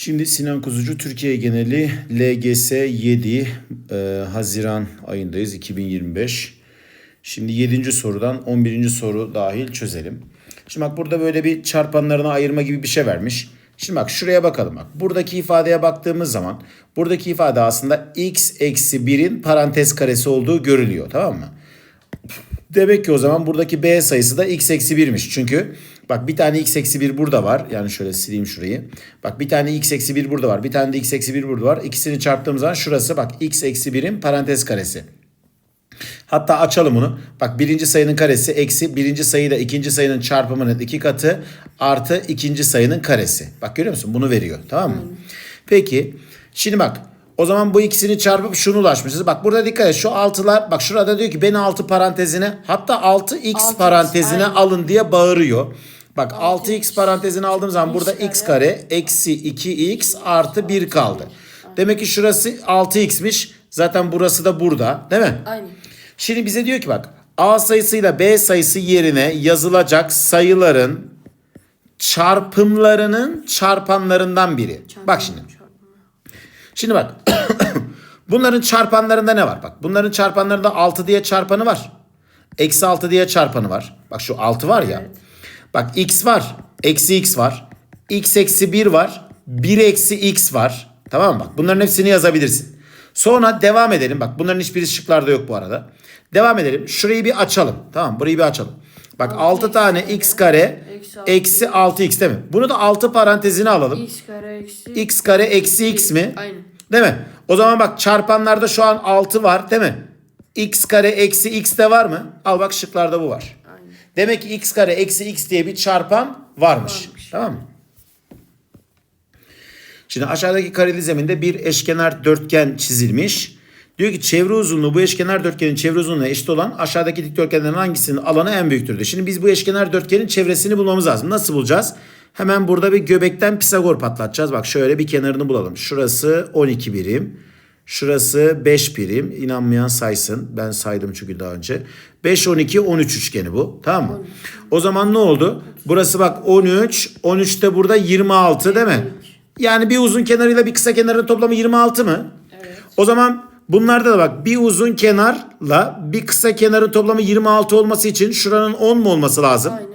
Şimdi Sinan Kuzucu Türkiye geneli LGS 7 e, Haziran ayındayız 2025. Şimdi 7. sorudan 11. soru dahil çözelim. Şimdi bak burada böyle bir çarpanlarına ayırma gibi bir şey vermiş. Şimdi bak şuraya bakalım bak. Buradaki ifadeye baktığımız zaman buradaki ifade aslında x eksi 1'in parantez karesi olduğu görülüyor tamam mı? Demek ki o zaman buradaki b sayısı da x eksi 1'miş. Çünkü bak bir tane x eksi 1 burada var. Yani şöyle sileyim şurayı. Bak bir tane x eksi 1 burada var. Bir tane de x eksi 1 burada var. İkisini çarptığım zaman şurası bak x eksi 1'in parantez karesi. Hatta açalım bunu. Bak birinci sayının karesi eksi birinci sayıyla ikinci sayının çarpımının iki katı artı ikinci sayının karesi. Bak görüyor musun? Bunu veriyor. Tamam mı? Peki. Şimdi bak. O zaman bu ikisini çarpıp şunu ulaşmışız. Bak burada dikkat et. Şu altılar bak şurada diyor ki beni altı parantezine hatta 6x 6x, parantezine aynen. alın diye bağırıyor. Bak 6x parantezine aldığım zaman burada x kare eksi 2x artı 1 kaldı. Demek ki şurası 6x'miş. Zaten burası da burada. Değil mi? Aynen. Şimdi bize diyor ki bak A sayısıyla B sayısı yerine yazılacak sayıların çarpımlarının çarpanlarından biri. Bak şimdi. Şimdi bak. Bunların çarpanlarında ne var? Bak bunların çarpanlarında 6 diye çarpanı var. Eksi 6 diye çarpanı var. Bak şu 6 var ya. Bak x var. Eksi x var. x eksi 1 var. 1 eksi x var. Tamam mı? Bak bunların hepsini yazabilirsin. Sonra devam edelim. Bak bunların hiçbiri şıklarda yok bu arada. Devam edelim. Şurayı bir açalım. Tamam Burayı bir açalım. Bak 6 tane x kare Eksi altı eksi 6x değil mi? Bunu da 6 parantezine alalım. x kare eksi x kare eksi x mi? Aynen. Değil mi? O zaman bak çarpanlarda şu an 6 var değil mi? x kare eksi x de var mı? Al bak şıklarda bu var. Demek ki x kare eksi x diye bir çarpan varmış. Varmış. Tamam mı? Şimdi aşağıdaki kareli zeminde bir eşkenar dörtgen çizilmiş. Diyor ki çevre uzunluğu bu eşkenar dörtgenin çevre uzunluğuna eşit olan aşağıdaki dikdörtgenlerin hangisinin alanı en büyüktür diyor. Şimdi biz bu eşkenar dörtgenin çevresini bulmamız lazım. Nasıl bulacağız? Hemen burada bir göbekten Pisagor patlatacağız. Bak şöyle bir kenarını bulalım. Şurası 12 birim. Şurası 5 birim. İnanmayan saysın. Ben saydım çünkü daha önce. 5, 12, 13 üçgeni bu. Tamam mı? O zaman ne oldu? Burası bak 13. 13 de burada 26 değil mi? Yani bir uzun kenarıyla bir kısa kenarın toplamı 26 mı? Evet. O zaman bunlarda da bak bir uzun kenarla bir kısa kenarın toplamı 26 olması için şuranın 10 mu olması lazım? Aynen.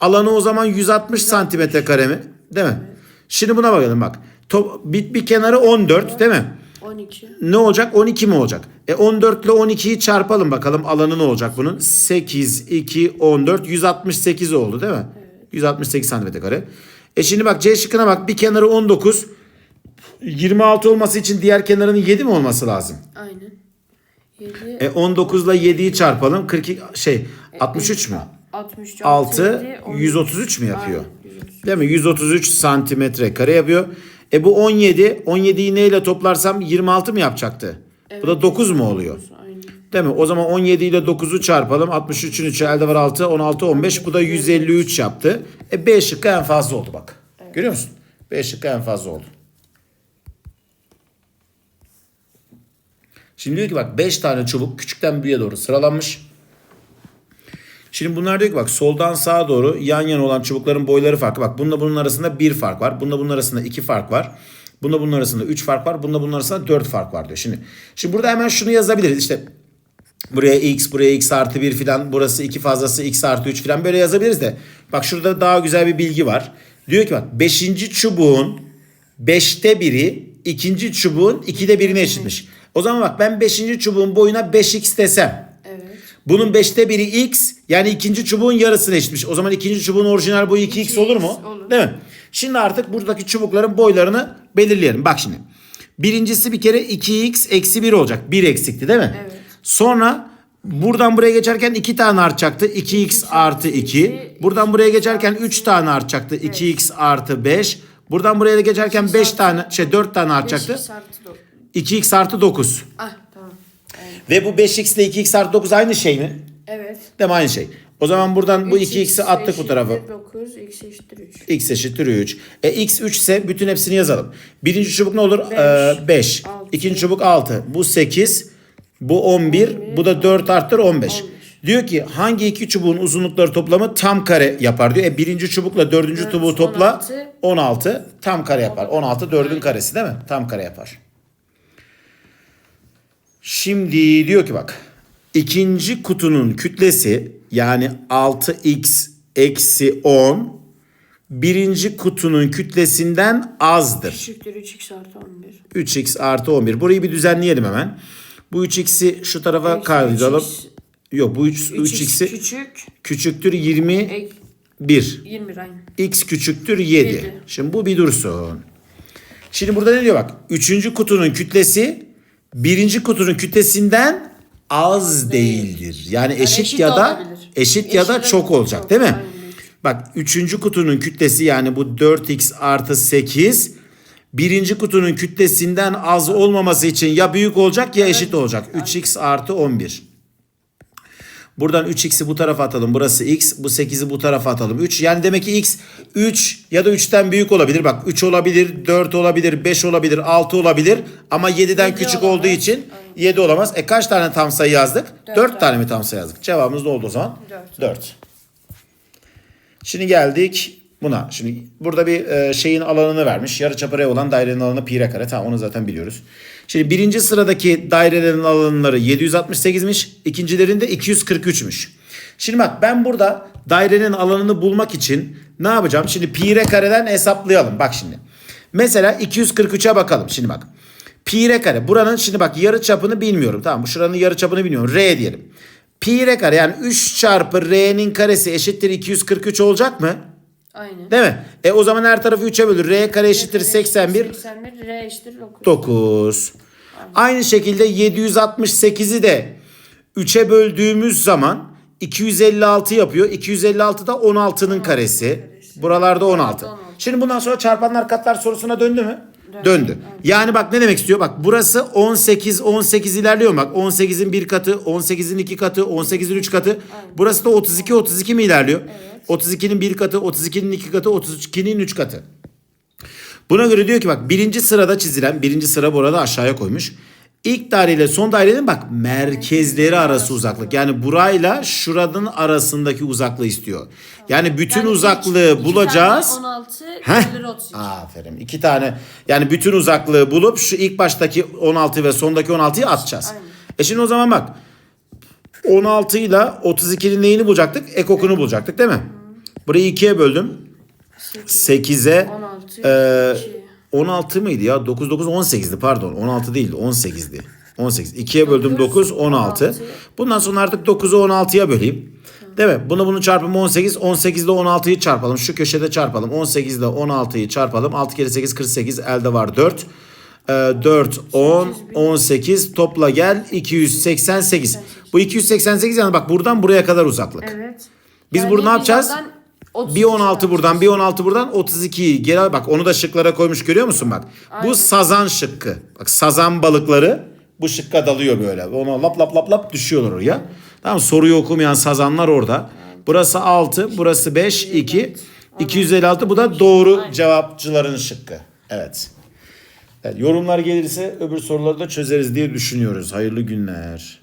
Alanı o zaman 160 santimetre kare mi? Değil mi? Şimdi buna bakalım bak. Top, bir, bir kenarı 14 değil mi? 12. Ne olacak? 12 mi olacak? E 14 ile 12'yi çarpalım bakalım alanı ne olacak bunun? 8, 2, 14, 168 oldu değil mi? 168 santimetre kare. E şimdi bak C şıkkına bak bir kenarı 19. 26 olması için diğer kenarının 7 mi olması lazım? Aynen. 7. E 19 ile 7'yi çarpalım. 42 şey 63 mü? 63. 6 133 mü yapıyor? Değil mi? 133 santimetre kare yapıyor. E bu 17. 17'yi neyle toplarsam 26 mı yapacaktı? Bu da 9 mu oluyor? Aynen. Değil mi? O zaman 17 ile 9'u çarpalım. 63'ün 3'ü elde var 6. 16, 15. Bu da 153 yaptı. E B şıkkı en fazla oldu bak. Görüyor musun? B şıkkı en fazla oldu. Şimdi diyor ki bak 5 tane çubuk küçükten büyüğe doğru sıralanmış. Şimdi bunlar diyor ki bak soldan sağa doğru yan yana olan çubukların boyları farklı. Bak bununla bunun arasında bir fark var. Bununla bunun arasında iki fark var. Bununla bunun arasında üç fark var. Bununla bunun arasında dört fark var diyor. Şimdi, şimdi burada hemen şunu yazabiliriz. İşte buraya x, buraya x artı 1 filan, burası 2 fazlası x artı 3 filan böyle yazabiliriz de. Bak şurada daha güzel bir bilgi var. Diyor ki bak 5. çubuğun 5'te biri ikinci çubuğun 2'de birine eşitmiş. O zaman bak ben 5. çubuğun boyuna 5x desem. Bunun 5'te biri x yani ikinci çubuğun yarısına eşitmiş. O zaman ikinci çubuğun orijinal boyu 2x 2x olur mu? olur. Değil mi? Şimdi artık buradaki çubukların boylarını belirleyelim. Bak şimdi. Birincisi bir kere 2x eksi 1 olacak. 1 eksikti değil mi? Evet. Sonra buradan buraya geçerken 2 tane artacaktı. 2x artı 2. Buradan buraya geçerken 3 tane artacaktı. 2x artı 5. Buradan buraya da geçerken 5 tane şey 4 tane artacaktı. 5x artı 4. 2x artı 9. Ah Ve bu 5x ile 2x artı 9 aynı şey mi? Evet. Değil mi? Aynı şey. O zaman buradan bu 3x 2x'i attık bu tarafa. eşittir 9, x eşittir 3. x eşittir 3. E x 3 ise bütün hepsini yazalım. Birinci çubuk ne olur? Beş. 5. Altı. İkinci çubuk 6. Bu 8. Bu 11. Bu da 4 arttır 15. 15. Diyor ki hangi iki çubuğun uzunlukları toplamı tam kare yapar diyor. E birinci çubukla dördüncü Dört, çubuğu topla 16. 16 tam kare yapar. 16 dördün karesi değil mi? Tam kare yapar. Şimdi diyor ki bak ikinci kutunun kütlesi yani 6x eksi 10 birinci kutunun kütlesinden azdır. Küçüktür 3x artı 11. 3x artı 11. Burayı bir düzenleyelim hemen. Bu 3x'i şu tarafa Eksi kaydıralım. 3x. Yok bu 3, 3x 3x'i küçük. küçüktür 21. Ek 20 aynı. X küçüktür 7. Yedi. Şimdi bu bir dursun. Şimdi burada ne diyor bak. Üçüncü kutunun kütlesi birinci kutunun kütlesinden az değildir. Yani eşit, eşit ya da olabilir. eşit ya da Eşit çok olacak çok, değil mi? aynen. Bak üçüncü kutunun kütlesi yani bu 4x artı 8 birinci kutunun kütlesinden az olmaması için ya büyük olacak ya eşit olacak. 3x artı 11. Buradan 3x'i bu tarafa atalım. Burası x. Bu 8'i bu tarafa atalım. 3. Yani demek ki x 3 ya da 3'ten büyük olabilir. Bak 3 olabilir, 4 olabilir, 5 olabilir, 6 olabilir. Ama 7'den Yedi küçük olamaz. olduğu için 7 olamaz. E kaç tane tam sayı yazdık? 4, Dört tane mi tam sayı yazdık? Cevabımız ne oldu o zaman? Dört. 4. Şimdi geldik buna. Şimdi burada bir e, şeyin alanını vermiş. Yarıçapı R olan dairenin alanı pi r kare. Tamam onu zaten biliyoruz. Şimdi birinci sıradaki dairelerin alanları 768'miş. İkincilerinde 243'müş. Şimdi bak ben burada dairenin alanını bulmak için ne yapacağım? Şimdi pi r kareden hesaplayalım. Bak şimdi. Mesela 243'e bakalım. Şimdi bak. Pi r kare. Buranın şimdi bak yarı çapını bilmiyorum. Tamam şuranın yarı çapını bilmiyorum. R diyelim. Pi r kare yani 3 çarpı r'nin karesi eşittir 243 olacak mı? Aynen. Değil mi? E o zaman her tarafı 3'e bölür. R kare eşittir 81. 81 R eşittir 9. 9. Aynı şekilde 768'i de 3'e böldüğümüz zaman 256 yapıyor. 256 da 16'nın karesi. Buralarda 16. Şimdi bundan sonra çarpanlar katlar sorusuna döndü mü? Döndü. Yani bak ne demek istiyor? Bak burası 18 18 ilerliyor bak. 18'in bir katı, 18'in iki katı, 18'in üç katı. Burası da 32 32 mi ilerliyor? 32'nin bir katı, 32'nin iki katı, 32'nin üç katı. Buna göre diyor ki bak birinci sırada çizilen birinci sıra bu arada aşağıya koymuş. İlk daire ile son dairenin bak merkezleri arası uzaklık. Yani burayla şuranın arasındaki uzaklığı istiyor. Yani bütün Yani uzaklığı iki- iki bulacağız. tane 16 Heh. bölür 32. Aferin. İki tane yani bütün uzaklığı bulup şu ilk baştaki 16 ve sondaki 16'yı atacağız. E şimdi o zaman bak 16 ile 32'nin neyini bulacaktık? Ekokunu bulacaktık değil mi? Burayı ikiye böldüm. 8'e 16. ee, 2. 16 mıydı ya? 9 9 18'di pardon. 16 değildi. 18'di. 18. 2'ye böldüm 9 16. 16. Bundan sonra artık 9'u 16'ya böleyim. Değil mi? Bunu bunun çarpımı 18. 18 ile 16'yı çarpalım. Şu köşede çarpalım. 18 ile 16'yı çarpalım. 6 kere 8 48. Elde var 4. Ee, 4 10 18 topla gel 288. Bu 288 yani bak buradan buraya kadar uzaklık. Evet. Biz bunu ne yapacağız? Oradan 32 Bir 16 buradan bir 16 buradan 32'yi geri al. Bak onu da şıklara koymuş görüyor musun bak. Bu sazan şıkkı. Bak sazan balıkları bu şıkka dalıyor böyle. Ona lap lap lap lap düşüyorlar oraya. Tamam soruyu okumayan sazanlar orada. Burası 6, burası 5, 2. 256 bu da doğru cevapçıların şıkkı. Evet. evet. Yorumlar gelirse öbür soruları da çözeriz diye düşünüyoruz. Hayırlı günler.